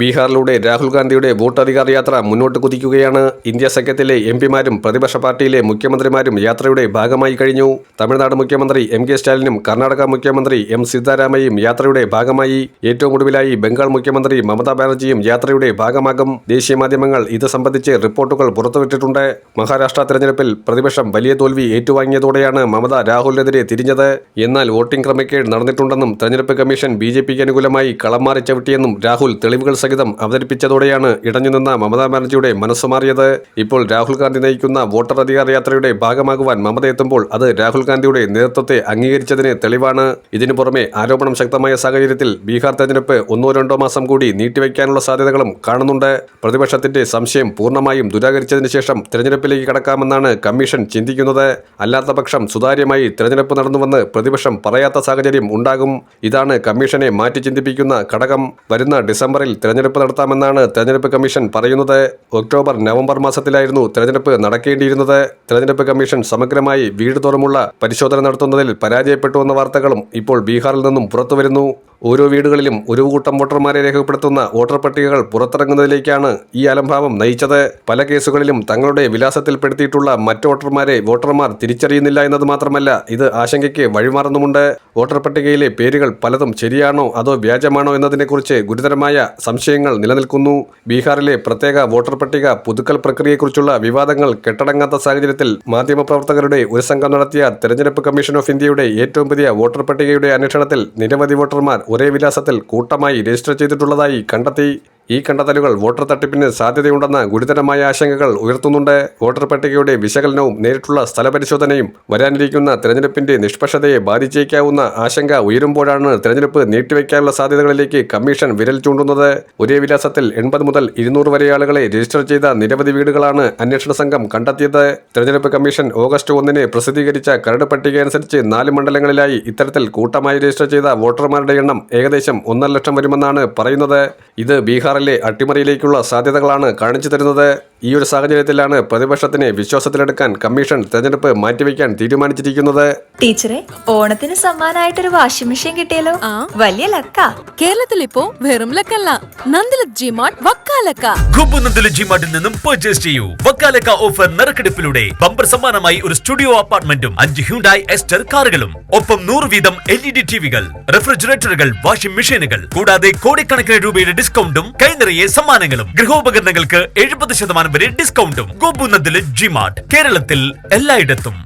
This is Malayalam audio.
ബീഹാറിലൂടെ രാഹുൽ ഗാന്ധിയുടെ വോട്ടധികാർ യാത്ര മുന്നോട്ട് കുതിക്കുകയാണ് ഇന്ത്യ സഖ്യത്തിലെ എം പിമാരും പ്രതിപക്ഷ പാർട്ടിയിലെ മുഖ്യമന്ത്രിമാരും യാത്രയുടെ ഭാഗമായി കഴിഞ്ഞു. തമിഴ്നാട് മുഖ്യമന്ത്രി എം കെ സ്റ്റാലിനും കർണാടക മുഖ്യമന്ത്രി എം സിദ്ധാരാമയ്യയും യാത്രയുടെ ഭാഗമായി. ഏറ്റവും ഒടുവിലായി ബംഗാൾ മുഖ്യമന്ത്രി മമതാ ബാനർജിയും യാത്രയുടെ ഭാഗമാകും. ദേശീയ മാധ്യമങ്ങൾ ഇത് സംബന്ധിച്ച് റിപ്പോർട്ടുകൾ പുറത്തുവിട്ടിട്ടുണ്ട്. മഹാരാഷ്ട്ര തെരഞ്ഞെടുപ്പിൽ പ്രതിപക്ഷം വലിയ തോൽവി ഏറ്റുവാങ്ങിയതോടെയാണ് മമത രാഹുലിനെതിരെ തിരിഞ്ഞത്. എന്നാൽ വോട്ടിംഗ് ക്രമക്കേട് നടന്നിട്ടുണ്ടെന്നും തെരഞ്ഞെടുപ്പ് കമ്മീഷൻ ബി അനുകൂലമായി കളം മാറി ചവിട്ടിയെന്നും രാഹുൽ തെളിവുകൾ സഹിതം അവതരിപ്പിച്ചതോടെയാണ് ഇടഞ്ഞുനിന്ന മമതാ ബാനർജിയുടെ മനസ്സ് മാറിയത് ഇപ്പോൾ രാഹുൽ ഗാന്ധി നയിക്കുന്ന വോട്ടർ അധികാര യാത്രയുടെ ഭാഗമാകുവാൻ മമത എത്തുമ്പോൾ അത് രാഹുൽ ഗാന്ധിയുടെ നേതൃത്വത്തെ അംഗീകരിച്ചതിന് തെളിവാണ്. ഇതിനു പുറമെ ആരോപണം ശക്തമായ സാഹചര്യത്തിൽ ബീഹാർ തെരഞ്ഞെടുപ്പ് ഒന്നോ രണ്ടോ മാസം കൂടി നീട്ടിവെക്കാനുള്ള സാധ്യതകളും കാണുന്നുണ്ട്. പ്രതിപക്ഷത്തിന്റെ സംശയം പൂർണമായും ദുരാകരിച്ചതിന് ശേഷം തെരഞ്ഞെടുപ്പിലേക്ക് കടക്കാമെന്നാണ് കമ്മീഷൻ ചിന്തിക്കുന്നത്. അല്ലാത്തപക്ഷം സുതാര്യമായി തെരഞ്ഞെടുപ്പ് നടന്നുവെന്ന് പ്രതിപക്ഷം പറയാത്ത സാഹചര്യം ഉണ്ടാകും. ഇതാണ് കമ്മീഷനെ മാറ്റി ചിന്തിപ്പിക്കുന്ന ഘടകം. വരുന്ന ഡിസംബറിൽ തെരഞ്ഞെടുപ്പ് നടത്താമെന്നാണ് തെരഞ്ഞെടുപ്പ് കമ്മീഷൻ പറയുന്നത്. ഒക്ടോബർ നവംബർ മാസത്തിലായിരുന്നു തെരഞ്ഞെടുപ്പ് നടക്കേണ്ടിയിരുന്നത്. തെരഞ്ഞെടുപ്പ് കമ്മീഷൻ സമഗ്രമായി വീട് തോറുമുള്ള പരിശോധന നടത്തുന്നതിൽ പരാജയപ്പെട്ടുവെന്ന വാർത്തകളും ഇപ്പോൾ ബീഹാറിൽ നിന്നും പുറത്തുവരുന്നു. ഓരോ വീടുകളിലും ഒരു കൂട്ടം വോട്ടർമാരെ രേഖപ്പെടുത്തുന്ന വോട്ടർ പട്ടികകൾ പുറത്തിറങ്ങുന്നതിലേക്കാണ് ഈ അലംഭാവം നയിച്ചത്. പല കേസുകളിലും തങ്ങളുടെ വിലാസത്തിൽപ്പെടുത്തിയിട്ടുള്ള മറ്റു വോട്ടർമാരെ വോട്ടർമാർ തിരിച്ചറിയുന്നില്ല എന്നത് മാത്രമല്ല ഇത് ആശങ്കയ്ക്ക് വഴിമാറുന്നുമുണ്ട്. വോട്ടർ പട്ടികയിലെ പേരുകൾ പലതും ശരിയാണോ അതോ വ്യാജമാണോ എന്നതിനെക്കുറിച്ച് ഗുരുതരമായ സംശയങ്ങൾ നിലനിൽക്കുന്നു. ബീഹാറിലെ പ്രത്യേക വോട്ടർ പട്ടിക പുതുക്കൽ പ്രക്രിയയെക്കുറിച്ചുള്ള വിവാദങ്ങൾ കെട്ടടങ്ങാത്ത സാഹചര്യത്തിൽ മാധ്യമപ്രവർത്തകരുടെ ഒരു സംഘം നടത്തിയ തെരഞ്ഞെടുപ്പ് കമ്മീഷൻ ഓഫ് ഇന്ത്യയുടെ ഏറ്റവും പുതിയ വോട്ടർ പട്ടികയുടെ അന്വേഷണത്തിൽ നിരവധി വോട്ടർമാർ ഒരേ വിലാസത്തിൽ കൂട്ടമായി രജിസ്റ്റർ ചെയ്തിട്ടുള്ളതായി കണ്ടെത്തി. ഈ കണ്ടെത്തലുകൾ വോട്ടർ തട്ടിപ്പിന് സാധ്യതയുണ്ടെന്ന ഗുരുതരമായ ആശങ്കകൾ ഉയർത്തുന്നുണ്ട്. വോട്ടർ പട്ടികയുടെ വിശകലനവും നേരിട്ടുള്ള സ്ഥലപരിശോധനയും വരാനിരിക്കുന്ന തെരഞ്ഞെടുപ്പിന്റെ നിഷ്പക്ഷതയെ ബാധിച്ചേക്കാവുന്ന ആശങ്ക ഉയരുമ്പോഴാണ് തെരഞ്ഞെടുപ്പ് നീട്ടിവെക്കാനുള്ള സാധ്യതകളിലേക്ക് കമ്മീഷൻ വിരൽ ചൂണ്ടുന്നത്. ഒരേ വിലാസത്തിൽ എൺപത് മുതൽ ഇരുന്നൂറ് വരെ ആളുകളെ രജിസ്റ്റർ ചെയ്ത നിരവധി വീടുകളാണ് അന്വേഷണ സംഘം കണ്ടെത്തിയത്. തെരഞ്ഞെടുപ്പ് കമ്മീഷൻ ഓഗസ്റ്റ് ഒന്നിന് പ്രസിദ്ധീകരിച്ച കരട് പട്ടിക അനുസരിച്ച് നാല് മണ്ഡലങ്ങളിലായി ഇത്തരത്തിൽ കൂട്ടമായി രജിസ്റ്റർ ചെയ്ത വോട്ടർമാരുടെ എണ്ണം ഏകദേശം ഒന്നര ലക്ഷം വരുമെന്നാണ് പറയുന്നത്. ഇത് ബീഹാറിലെ അട്ടിമറിയിലേക്കുള്ള സാധ്യതകളാണ് കാണിച്ചു തരുന്നത്. ഈ ഒരു സാഹചര്യത്തിലാണ് പ്രതിപക്ഷത്തിനെ വിശ്വാസത്തിലെടുക്കാൻ കമ്മീഷൻ തെരഞ്ഞെടുപ്പ് മാറ്റിവെക്കാൻ തീരുമാനിച്ചിരിക്കുന്നത്. ടീച്ചറെ ഓണത്തിന് സമ്മാനമായിട്ടൊരു വാഷിംഗ് മെഷീൻ കിട്ടിയല്ലോ. വലിയ ലക്ക. കേരളത്തിൽ ഇപ്പോ വെറും ലക്കല്ല. നന്ദിലക് ജിമാർട്ട് വക്കാലക്ക വക്കാലക്ക കുമ്പുനന്ദിലെ ജിമാർട്ടിൽ നിന്നും പർച്ചേസ് ചെയ്യൂ. വക്കാലക്ക ഓഫർ നറുക്കെടുപ്പിലൂടെ. ബമ്പർ സമ്മാനമായി ഒരു സ്റ്റുഡിയോ അപ്പാർട്ട്മെന്റും അഞ്ച് ഹ്യൂണ്ടായി എസ്റ്റർ കാറുകളും ഒപ്പം നൂറ് വീതം എൽ ഇ ഡി ടിവികൾ റെഫ്രിജറേറ്ററുകൾ വാഷിംഗ് മെഷീനുകൾ കൂടാതെ കോടിക്കണക്കിന് രൂപയുടെ ഡിസ്കൗണ്ടും കൈനിറയെ സമ്മാനങ്ങളും. ഗൃഹോപകരണങ്ങൾക്ക് എഴുപത് ശതമാനം വരെ ഡിസ്കൗണ്ടും കുമ്പുനന്ദിലെ ജിമാർട്ട് കേരളത്തിൽ എല്ലായിടത്തും.